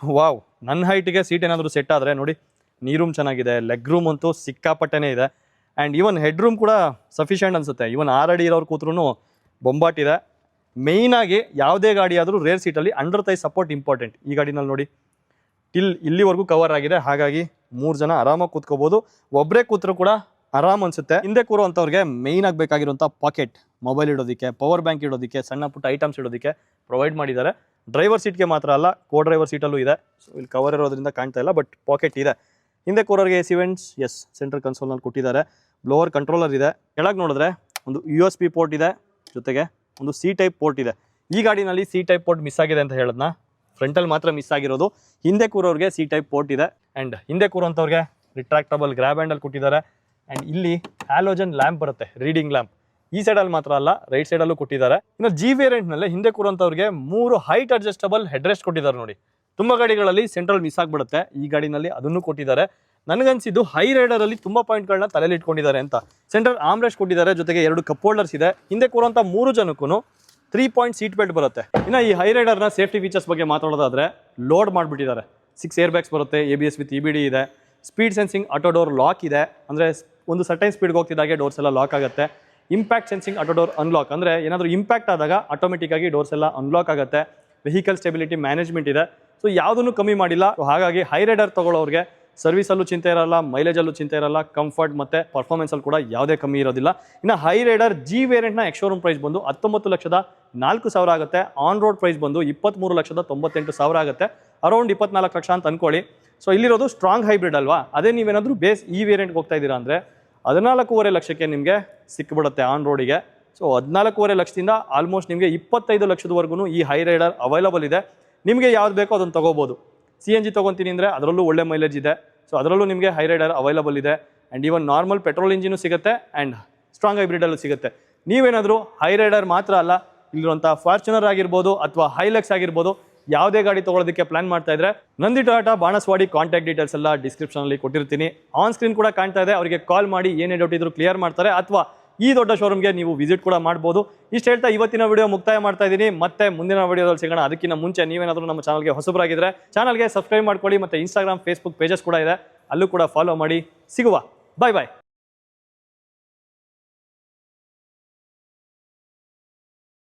ವಾವ್ ನನ್ನ ಹೈಟಿಗೆ ಸೀಟ್ ಏನಾದರೂ ಸೆಟ್ ಆದರೆ ನೋಡಿ ನೀರೂಮ್ ಚೆನ್ನಾಗಿದೆ ಲೆಗ್ ರೂಮ್ ಅಂತೂ ಸಿಕ್ಕಾಪಟ್ಟೆನೇ ಇದೆ. ಆ್ಯಂಡ್ ಈವನ್ ಹೆಡ್ ರೂಮ್ ಕೂಡ ಸಫಿಷಿಯೆಂಟ್ ಅನಿಸುತ್ತೆ. ಈವನ್ ಆರ್ ಅಡಿ ಇರೋರು ಕೂತ್ರೂ ಬೊಂಬಾಟಿದೆ ಮೇಯ್ನಾಗಿ ಯಾವುದೇ ಗಾಡಿ ಆದರೂ ರೇರ್ ಸೀಟಲ್ಲಿ ಅಂಡರ್ ತೈ ಸಪೋರ್ಟ್ ಇಂಪಾರ್ಟೆಂಟ್ ಈ ಗಾಡಿನಲ್ಲಿ ನೋಡಿ ಟಿಲ್ ಇಲ್ಲಿವರೆಗೂ ಕವರ್ ಆಗಿದೆ. ಹಾಗಾಗಿ ಮೂರು ಜನ ಆರಾಮಾಗಿ ಕೂತ್ಕೋಬೋದು. ಒಬ್ಬರೇ ಕೂತ್ರು ಕೂಡ ಆರಾಮ್ ಅನ್ಸುತ್ತೆ. ಹಿಂದೆ ಕೂರುವಂಥವ್ರಿಗೆ ಮೇಯ್ನ್ ಆಗಬೇಕಾಗಿರುವಂಥ ಪಾಕೆಟ್ ಮೊಬೈಲ್ ಇಡೋದಕ್ಕೆ ಪವರ್ ಬ್ಯಾಂಕ್ ಇಡೋದಕ್ಕೆ, ಸಣ್ಣ ಪುಟ್ಟ ಐಟಮ್ಸ್ ಇಡೋದಕ್ಕೆ ಪ್ರೊವೈಡ್ ಮಾಡಿದ್ದಾರೆ. ಡ್ರೈವರ್ ಸೀಟ್ಗೆ ಮಾತ್ರ ಅಲ್ಲ ಕೋ ಡ್ರೈವರ್ ಸೀಟಲ್ಲೂ ಇದೆ. ಸೊ ಇಲ್ಲಿ ಕವರ್ ಇರೋದ್ರಿಂದ ಕಾಣ್ತಾ ಇಲ್ಲ ಬಟ್ ಪಾಕೆಟ್ ಇದೆ. ಹಿಂದೆ ಕೂರೋರಿಗೆ ಎ ಸಿವೆಂಟ್ಸ್ ಎಸ್ ಸೆಂಟ್ರಲ್ ಕನ್ಸೋಲ್ನಲ್ಲಿ ಕೊಟ್ಟಿದ್ದಾರೆ. ಬ್ಲೋವರ್ ಕಂಟ್ರೋಲರ್ ಇದೆ. ಕೆಳಗೆ ನೋಡಿದ್ರೆ ಒಂದು ಯು ಎಸ್ ಪಿ ಪೋರ್ಟ್ ಇದೆ. ಜೊತೆಗೆ ಒಂದು ಸಿ ಟೈಪ್ ಪೋರ್ಟ್ ಇದೆ. ಈ ಗಾಡಿನಲ್ಲಿ ಸಿ ಟೈಪ್ ಪೋರ್ಟ್ ಮಿಸ್ ಆಗಿದೆ ಅಂತ ಹೇಳದ್ನ? ಫ್ರಂಟಲ್ಲಿ ಮಾತ್ರ ಮಿಸ್ ಆಗಿರೋದು. ಹಿಂದೆ ಕೂರೋರಿಗೆ ಸಿ ಟೈಪ್ ಪೋರ್ಟ್ ಇದೆ. ಆ್ಯಂಡ್ ಹಿಂದೆ ಕೂರೋಂಥವ್ರಿಗೆ ರಿಟ್ರಾಕ್ಟಬಲ್ ಗ್ರ್ಯಾಬ್ ಹ್ಯಾಂಡಲ್ ಕೊಟ್ಟಿದ್ದಾರೆ. ಆ್ಯಂಡ್ ಇಲ್ಲಿ ಹ್ಯಾಲೋಜನ್ ಲ್ಯಾಂಪ್ ಬರುತ್ತೆ ರೀಡಿಂಗ್ ಲ್ಯಾಂಪ್ ಈ ಸೈಡಲ್ಲಿ ಮಾತ್ರ ಅಲ್ಲ ರೈಟ್ ಸೈಡಲ್ಲೂ ಕೊಟ್ಟಿದ್ದಾರೆ. ಇನ್ನು ಜಿ ವೇರಿಯಂಟ್ನಲ್ಲಿ ಹಿಂದೆ ಕೂರುವಂಥವ್ರಿಗೆ ಮೂರು ಹೈಟ್ ಅಡ್ಜಸ್ಟಬಲ್ ಹೆಡ್ ರೆಸ್ಟ್ ಕೊಟ್ಟಿದ್ದಾರೆ ನೋಡಿ. ತುಂಬ ಗಾಡಿಗಳಲ್ಲಿ ಸೆಂಟ್ರಲ್ ಮಿಸ್ ಆಗಿಬಿಡುತ್ತೆ. ಈ ಗಾಡಿನಲ್ಲಿ ಅದನ್ನು ಕೊಟ್ಟಿದ್ದಾರೆ. ನನಗನ್ಸಿದ್ದು ಹೈ ರೈಡರಲ್ಲಿ ತುಂಬ ಪಾಯಿಂಟ್ಗಳನ್ನ ತಲೆಯಲ್ಲಿ ಇಟ್ಕೊಂಡಿದ್ದಾರೆ ಅಂತ. ಸೆಂಟ್ರಲ್ ಆಮ್ರೆಸ್ಟ್ ಕೊಟ್ಟಿದ್ದಾರೆ, ಜೊತೆಗೆ ಎರಡು ಕಪ್ ಹೋಲ್ಡರ್ಸ್ ಇದೆ. ಹಿಂದೆ ಕೂರುವಂಥ ಮೂರು ಜನಕ್ಕೂ ತ್ರೀ ಪಾಯಿಂಟ್ ಸೀಟ್ ಬೆಲ್ಟ್ ಬರುತ್ತೆ. ಇನ್ನು ಈ ಹೈ ರೈಡರ್ನ ಸೇಫ್ಟಿ ಫೀಚರ್ಸ್ ಬಗ್ಗೆ ಮಾತಾಡೋದಾದ್ರೆ ಲೋಡ್ ಮಾಡಿಬಿಟ್ಟಿದ್ದಾರೆ. ಸಿಕ್ಸ್ ಏರ್ ಬ್ಯಾಗ್ಸ್ ಬರುತ್ತೆ A B S with E B D ಇದೆ. Speed sensing auto door lock ಇದೆ. ಅಂದರೆ ಒಂದು ಸರ್ಟೈನ್ ಸ್ಪೀಡ್ಗೆ ಹೋಗ್ತಿದ್ದಾಗೆ ಡೋರ್ಸ್ ಎಲ್ಲ ಲಾಕ್ ಆಗುತ್ತೆ. Impact sensing auto door unlock ಅಂದರೆ ಏನಾದರೂ ಇಂಪ್ಯಾಕ್ಟ್ ಆದಾಗ ಆಟೋಮೆಟಿಕ್ ಆಗಿ ಡೋರ್ಸ್ ಎಲ್ಲ ಅನ್ಲಾಕ್ ಆಗುತ್ತೆ. ವೆಹಿಕಲ್ ಸ್ಟೆಬಿಲಿಟಿ ಮ್ಯಾನೇಜ್ಮೆಂಟ್ ಇದೆ. ಸೊ ಯಾವುದನ್ನು ಕಮ್ಮಿ ಮಾಡಿಲ್ಲ. ಹಾಗಾಗಿ ಹೈ ರೈಡರ್ ತೊಗೊಳ್ಳೋರಿಗೆ ಸರ್ವಿಸಲ್ಲೂ ಚಿಂತೆ ಇರಲ್ಲ ಮೈಲೇಜಲ್ಲೂ ಚಿಂತೆ ಇರಲ್ಲ ಕಂಫರ್ಟ್ ಮತ್ತು ಪರ್ಫಾರ್ಮೆನ್ಸಲ್ಲಿ ಕೂಡ ಯಾವುದೇ ಕಮ್ಮಿ ಇರೋದಿಲ್ಲ. ಇನ್ನು ಹೈ ರೈಡರ್ ಜಿ ವೇರಿಯಂಟ್ನ ಎಕ್ಶೋರೂಮ್ ಪ್ರೈಸ್ ಬಂದು ಹತ್ತೊಂಬತ್ತು ಲಕ್ಷದ ನಾಲ್ಕು ಸಾವಿರ ಆಗುತ್ತೆ. ಆನ್ ರೋಡ್ ಪ್ರೈಸ್ ಬಂದು ಇಪ್ಪತ್ತ್ಮೂರು ಲಕ್ಷದ ತೊಂಬತ್ತೆಂಟು ಸಾವಿರ ಆಗುತ್ತೆ. ಅರೌಂಡ್ ಇಪ್ಪತ್ನಾಲ್ಕು ಲಕ್ಷ ಅಂತ ಅನ್ಕೊಳ್ಳಿ. ಸೊ ಇಲ್ಲಿರೋದು ಸ್ಟ್ರಾಂಗ್ ಹೈಬ್ರಿಡ್ ಅಲ್ವಾ? ಅದೇ ನೀವೇನಾದರೂ ಬೇಸ್ ಈ ವೇರಿಯಂಟ್ಗೆ ಹೋಗ್ತಾ ಇದ್ದೀರಾ ಅಂದರೆ ಹದಿನಾಲ್ಕೂವರೆ ಲಕ್ಷಕ್ಕೆ ನಿಮಗೆ ಸಿಕ್ಕಿಬಿಡುತ್ತೆ ಆನ್ ರೋಡಿಗೆ ಸೊ ಹದಿನಾಲ್ಕೂವರೆ ಲಕ್ಷದಿಂದ ಆಲ್ಮೋಸ್ಟ್ ನಿಮಗೆ ಇಪ್ಪತ್ತೈದು ಲಕ್ಷದವರೆಗೂ ಈ ಹೈ ರೈಡರ್ ಅವೈಲಬಲ್ ಇದೆ. ನಿಮಗೆ ಯಾವ್ದು ಬೇಕೋ ಅದನ್ನು ತಗೋಬೋದು. ಸಿ ಎನ್ ಜಿ ತೊಗೊತೀನಿ ಅಂದರೆ ಅದರಲ್ಲೂ ಒಳ್ಳೆ ಮೈಲೇಜ್ ಇದೆ. ಸೊ ಅದರಲ್ಲೂ ನಿಮಗೆ ಹೈ ರೈಡರ್ ಅವೈಲಬಲ್ ಇದೆ. And even normal petrol engine ಸಿಗುತ್ತೆ ಆ್ಯಂಡ್ ಸ್ಟ್ರಾಂಗ್ ಹೈಬ್ರಿಡಲ್ಲೂ ಸಿಗುತ್ತೆ. ನೀವೇನಾದರೂ ಹೈ ರೈಡರ್ ಮಾತ್ರ ಅಲ್ಲ ಇಲ್ಲಿರುವಂಥ ಫಾರ್ಚುನರ್ ಆಗಿರ್ಬೋದು ಅಥವಾ ಹೈಲೆಕ್ಸ್ ಆಗಿರ್ಬೋದು ಯಾವುದೇ ಗಾಡಿ ತೊಗೊಳೋದಕ್ಕೆ ಪ್ಲಾನ್ ಮಾಡ್ತಾ ಇದ್ರೆ Nandi Toyota Banaswadi contact details ಎಲ್ಲ ಡಿಸ್ಕ್ರಿಪ್ಷನಲ್ಲಿ ಕೊಟ್ಟಿರ್ತೀನಿ. ಆನ್ ಸ್ಕ್ರೀನ್ ಕೂಡ ಕಾಣ್ತಾ ಇದೆ. ಅವರಿಗೆ ಕಾಲ್ ಮಾಡಿ ಏನೇ ಡೌಟ್ ಇದ್ರು ಕ್ಲಿಯರ್ ಮಾಡ್ತಾರೆ. ಅಥವಾ ಈ ದೊಡ್ಡ ಶೋರೂಮ್ಗೆ ನೀವು ವಿಸಿಟ್ ಕೂಡ ಮಾಡ್ಬೋದು. ಇಷ್ಟು ಹೇಳ್ತಾ ಇವತ್ತಿನ ವಿಡಿಯೋ ಮುಕ್ತಾಯ ಮಾಡ್ತಾ ಇದ್ದೀನಿ. ಮತ್ತೆ ಮುಂದಿನ ವಿಡಿಯೋದಲ್ಲಿ ಸಿಗೋಣ. ಅದಕ್ಕಿಂತ ಮುಂಚೆ ನೀವೇನಾದರೂ ನಮ್ಮ ಚಾನಲ್ಗೆ ಹೊಸಬರಾಗಿದ್ರೆ ಚಾನಲ್ಗೆ ಸಬ್ಸ್ಕ್ರೈಬ್ ಮಾಡ್ಕೊಳ್ಳಿ. ಮತ್ತೆ ಇನ್ಸ್ಟಾಗ್ರಾಮ್ ಫೇಸ್ಬುಕ್ ಪೇಜಸ್ ಕೂಡ ಇದೆ. ಅಲ್ಲೂ ಕೂಡ ಫಾಲೋ ಮಾಡಿ. ಸಿಗುವ. ಬಾಯ್ ಬಾಯ್